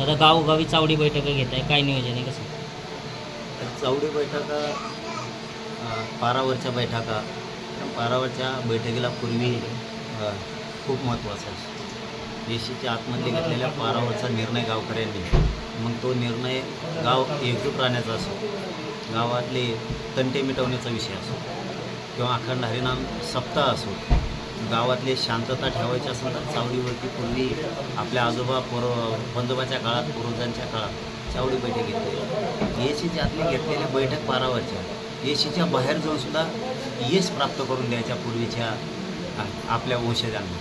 आता गावोगावी चावडी बैठका घेत आहे. काय नियोजन आहे? कसं? चावडी बैठका पारावरच्या बैठका. पारावरच्या बैठकीला पूर्वी खूप महत्त्वाचं आहे. देशीच्या आतमध्ये घेतलेल्या पारावरचा निर्णय गावकऱ्यांनी. मग तो निर्णय गाव एकजूट राहण्याचा असो गावातले तंटे मिटवण्याचा विषय असो किंवा अखंड हरिनाम सप्ताह असो गावातले शांतता ठेवायची असेल तर चावडीवरती पूर्वी आपल्या आजोबा पूर्व बंदोबाच्या काळात पूर्वजांच्या काळात चावडी बैठक घेतली. येशीच्या आतले घेतलेल्या बैठक पारावरच्या येशीच्या बाहेर जाऊनसुद्धा यश प्राप्त करून द्यायच्या पूर्वीच्या आपल्या वंशजांना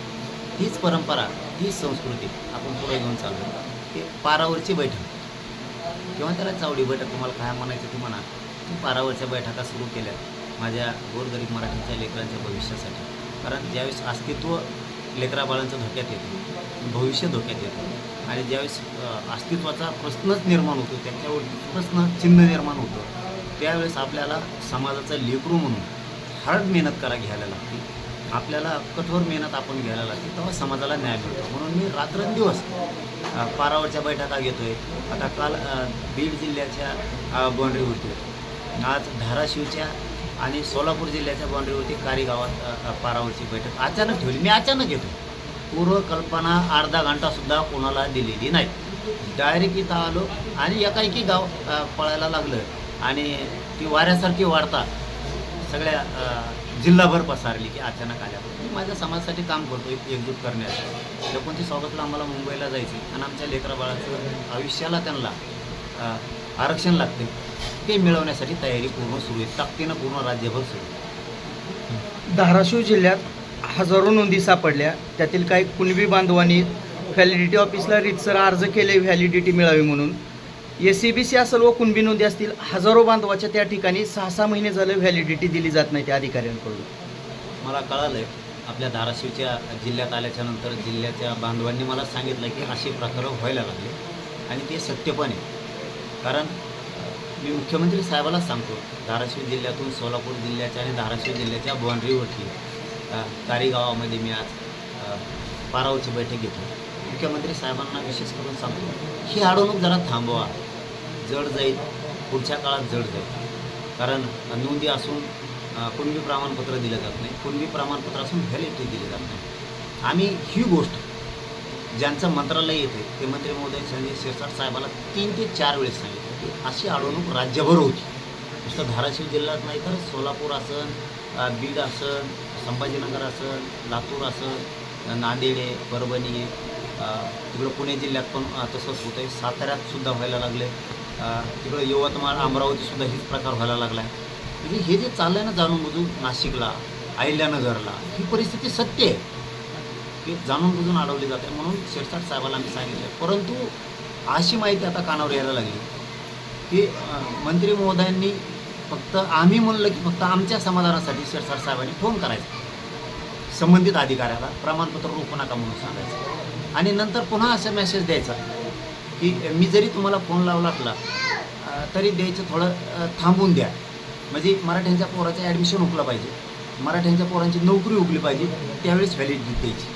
हीच परंपरा हीच संस्कृती आपण पुढे घेऊन चाललो की पारावरची बैठक. किंवा त्याला चावडी बैठक तुम्हाला काय म्हणायचं ते म्हणा. पारावरच्या बैठका सुरू केल्या माझ्या गोरगरीब मराठीच्या लेकरांच्या भविष्यासाठी. कारण ज्यावेळेस अस्तित्व लेकराबाळांचं धोक्यात येतं भविष्य धोक्यात येतं आणि ज्यावेळेस अस्तित्वाचा प्रश्नच निर्माण होतो त्याच्यावर प्रश्न चिन्ह निर्माण होतं त्यावेळेस आपल्याला समाजाचं लेकरू म्हणून हार्ड मेहनत करा घ्यायला लागते. आपल्याला कठोर मेहनत आपण घ्यायला लागते तेव्हा समाजाला न्याय मिळतो. म्हणून मी रात्रंदिवस पारावरच्या बैठका घेतोय. आता काल बीड जिल्ह्याच्या अ, बाँड्रीवरती आज धाराशिवच्या आणि सोलापूर जिल्ह्याच्या बाँड्रीवरती कारी गावात पारावरची बैठक. अचानक ठेवली. मी अचानक येतो पूर्वकल्पना अर्धा घंटासुद्धा कोणाला दिलेली नाही. डायरेक्ट इथं आलो आणि एकाएकी गाव पळायला लागलं. आणि ती वाऱ्यासारखी वाढता सगळ्या जिल्हाभर पसारली की अचानक आल्या मी माझ्या समाजासाठी काम करतो एकजूट करण्यासाठी. एकोणतीस ऑगस्टला आम्हाला मुंबईला जायचं आणि आमच्या लेकराबाळाचं आयुष्याला त्यांना आरक्षण लागते. ते मिळवण्यासाठी तयारी पूर्ण सुरू आहे. ताकदीनं पूर्ण राज्यभर सुरू आहे. धाराशिव जिल्ह्यात हजारो नोंदी सापडल्या. त्यातील काही कुणबी बांधवांनी व्हॅलिडिटी ऑफिसला रितसर अर्ज केले व्हॅलिडिटी मिळावी म्हणून. एस सी बी सी असेल व कुणबी नोंदी असतील हजारो बांधवाच्या त्या ठिकाणी सहा सहा महिने झाले व्हॅलिडिटी दिली जात नाही त्या अधिकाऱ्यांकडून. मला कळालं आहे आपल्या धाराशिवच्या जिल्ह्यात आल्याच्यानंतर जिल्ह्याच्या बांधवांनी मला सांगितलं की असे प्रकार व्हायला लागले. आणि ते सत्य पण आहे. कारण मी मुख्यमंत्री साहेबालाच सांगतो धाराशिव जिल्ह्यातून सोलापूर जिल्ह्याच्या आणि धाराशिव जिल्ह्याच्या बाँड्रीवरती अ, गावामध्ये मी आज पारावची बैठक घेतली मुख्यमंत्री साहेबांना विशेष करून सांगतो ही अडवणूक जरा थांबवा. जड जाईल पुढच्या काळात जड जाईल. कारण नोंदी असून कुणबी प्रमाणपत्र दिलं जात नाही कुणबी प्रमाणपत्र असून व्हॅलिडिटी दिली जात नाही. आम्ही ही गोष्ट ज्यांचं मंत्रालय येते ते मंत्री महोदय संजय शिरसाट साहेबाला तीन ते चार वेळेस सांगितलं. की अशी अडवणूक राज्यभर होती. नुसतं धाराशिव जिल्ह्यात नाही तर सोलापूर असन बीड असन संभाजीनगर असन लातूर असन नांदेड आहे परभणी आहे तिकडं पुणे जिल्ह्यात पण तसंच होतं आहे साताऱ्यात सुद्धा व्हायला लागले. तिकडं यवतमाळ अमरावतीसुद्धा हेच प्रकार व्हायला लागला आहे म्हणजे हे जे चाललं आहे ना जाणून बुजून नाशिकला अहिल्यानगरला ही परिस्थिती सत्य आहे. की जाणून बुजून अडवली जाते म्हणून शिरसाट साहेबाला आम्ही सांगितलं. परंतु अशी माहिती आता कानावर यायला लागली की मंत्री महोदयांनी फक्त आम्ही म्हणलं की फक्त आमच्या समाधानासाठी शिरसाट साहेबांनी फोन करायचा. संबंधित अधिकाऱ्याला प्रमाणपत्र रोखू नका म्हणून सांगायचं. आणि नंतर पुन्हा असा मेसेज द्यायचा की मी जरी तुम्हाला फोन लावला असला तरी द्यायचं थोडं थांबून द्या. म्हणजे मराठ्यांच्या पोराचं ॲडमिशन उकलं पाहिजे. मराठ्यांच्या पोरांची नोकरी उकली पाहिजे त्यावेळेस व्हॅलिडिटी द्यायची.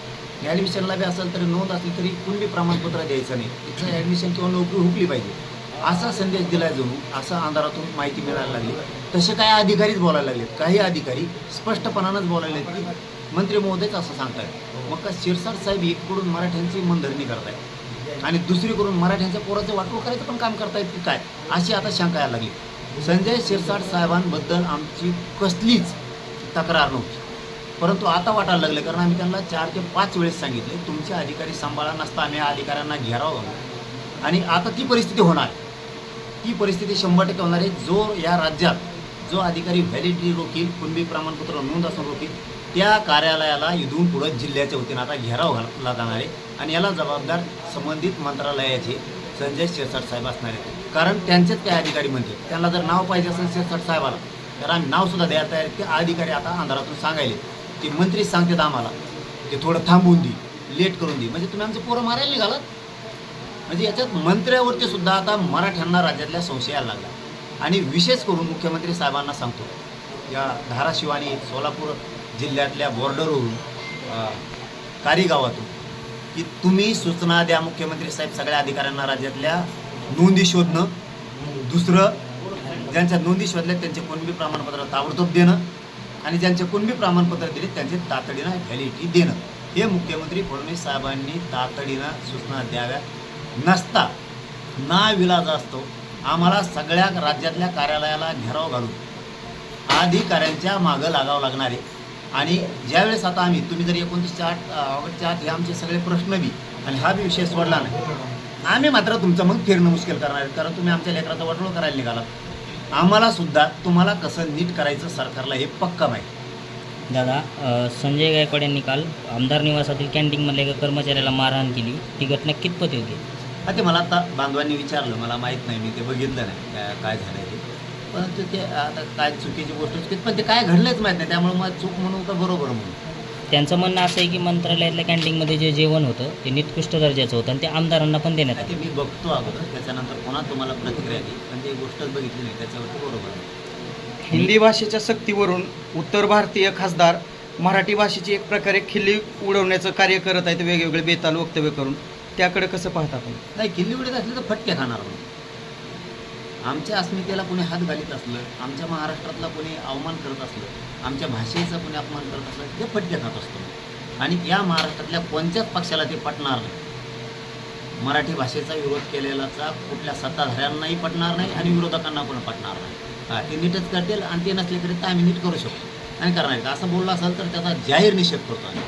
ॲडमिशनला बी असेल तरी नोंद असली तरी कुणबी प्रमाणपत्र द्यायचं नाही. इथलं ॲडमिशन किंवा नोकरी हुकली पाहिजे. असा संदेश दिला जणू असं अंधारातून माहिती मिळायला लागली. तसे काही अधिकारीच बोलायला लागलेत. काही अधिकारी स्पष्टपणानंच बोलायला आहेत की मंत्री महोदयच असं सांगतायत. मग का शिरसाट साहेब एककडून मराठ्यांची मनधरणी करतायत. आणि दुसरीकडून मराठ्यांच्या पोराचं वाटू करायचं पण काम करतायत की काय? अशी आता शंका यायला लागली. संजय शिरसाट साहेबांबद्दल आमची कसलीच तक्रार नव्हती. परंतु आता वाटायला लागलं कारण आम्ही त्यांना चार ते पाच वेळेस सांगितले तुमचे अधिकारी सांभाळा नसता आम्ही या अधिकाऱ्यांना घेराव आणि आता ती परिस्थिती होणार. ती परिस्थिती शंभर टक्के होणार आहे. जो या राज्यात जो अधिकारी व्हॅलिडिटी रोखील कुणबी प्रमाणपत्र नोंद असून रोखील त्या कार्यालयाला इथून पुढं जिल्ह्याच्या वतीनं आता घेराव घातला जाणार आहे. आणि याला जबाबदार संबंधित मंत्रालयाचे संजय शिरसाट साहेब असणार आहेत. कारण त्यांचेच काही अधिकारी म्हणते त्यांना जर नाव पाहिजे असेल शिरसाट साहेबाला तर आम्ही नावसुद्धा द्यायला तयार आहे की अधिकारी आता अंधारातून सांगायले ते मंत्री सांगतात आम्हाला ते थोडं थांबवून दे लेट करून दे. म्हणजे तुम्ही आमचं पोरं मारायला निघालात म्हणजे याच्यात मंत्र्यावरती सुद्धा आता मराठ्यांना राज्यातल्या संशय यायला लागला. आणि विशेष करून मुख्यमंत्री साहेबांना सांगतो या धाराशिव आणि सोलापूर जिल्ह्यातल्या बॉर्डरवरून कारीगावातून कारी गावातून की तुम्ही सूचना द्या मुख्यमंत्री साहेब सगळ्या अधिकाऱ्यांना राज्यातल्या नोंदी शोधणं. दुसरं ज्यांच्या नोंदी शोधल्या त्यांचे कोणबी प्रमाणपत्र ताबडतोब देणं. आणि ज्यांचे कुणबी प्रमाणपत्र दिले त्यांचे तातडीनं व्हॅलिडिटी देणं. हे मुख्यमंत्री फडणवीस साहेबांनी तातडीनं सूचना द्याव्या नसता ना विलाज असतो. आम्हाला सगळ्या राज्यातल्या कार्यालयाला घेराव घालून अधिकाऱ्यांच्या मागं लागावं लागणार आहे. आणि ज्यावेळेस आता आम्ही तुम्ही जर एकोणतीसच्या आठ ऑगस्टच्या आत हे आमचे सगळे प्रश्न बी आणि हा बी विषय सोडला नाही. आम्ही मात्र तुमचं मग फिरणं मुश्किल करणार आहे कारण तुम्ही आमच्या लेकराचा वाटोळ करायला निघालात. आम्हाला सुद्धा तुम्हाला कसं नीट करायचं सरकारला हे पक्का माहिती. दादा अ, संजय गायकवाड यांनी काल आमदार निवासातील कॅन्टीनमधल्या एका कर्मचाऱ्याला मारहाण केली. ती घटना कितपत आहे? हा ते मला आता बांधवांनी विचारलं. मला माहीत नाही मी ते बघितलं नाही काय काय झालं ते. परंतु ते आता काय चुकीची गोष्ट चुकीत पण ते काय घडलंच माहीत नाही. त्यामुळे मग चूक म्हणून का बरोबर म्हणून? त्यांचं म्हणणं असं आहे की मंत्रालयातल्या कॅन्टीनमध्ये जे जेवण होतं ते निकृष्ट दर्जाचं होतं आणि ते आमदारांना पण देण्यात आलं ते मी बघतो अगोदर. त्याच्यानंतर पुन्हा तुम्हाला प्रतिक्रिया दिली ते गोष्टच बघितली नाही त्याच्यावरती बरोबर आहे. हिंदी भाषेच्या सक्तीवरून उत्तर भारतीय खासदार मराठी भाषेची एक प्रकारे खिल्ली उडवण्याचं कार्य करत आहेत वेगवेगळे बेताल वक्तव्य करून. त्याकडे कसं पाहता आपण? नाही किल्ली उडीत असली तर फटके खाणार म्हणून आमच्या अस्मितेला कोणी हात घालीत असलं आमच्या महाराष्ट्रातला कोणी अवमान करत असलं आमच्या भाषेचा कोणी अपमान करत असलं ते फटके खात असतो. आणि या महाराष्ट्रातल्या कोणत्याच पक्षाला ते पटणार नाही. मराठी भाषेचा विरोध केलेलाचा कुठल्या सत्ताधाऱ्यांनाही पटणार नाही आणि विरोधकांना पण पटणार नाही. ते नीटच करतील आणि ते नसले तरी तर आम्ही नीट करू शकतो. आणि करणार असं बोललं असेल तर त्याचा जाहीर निषेध करतो आम्ही.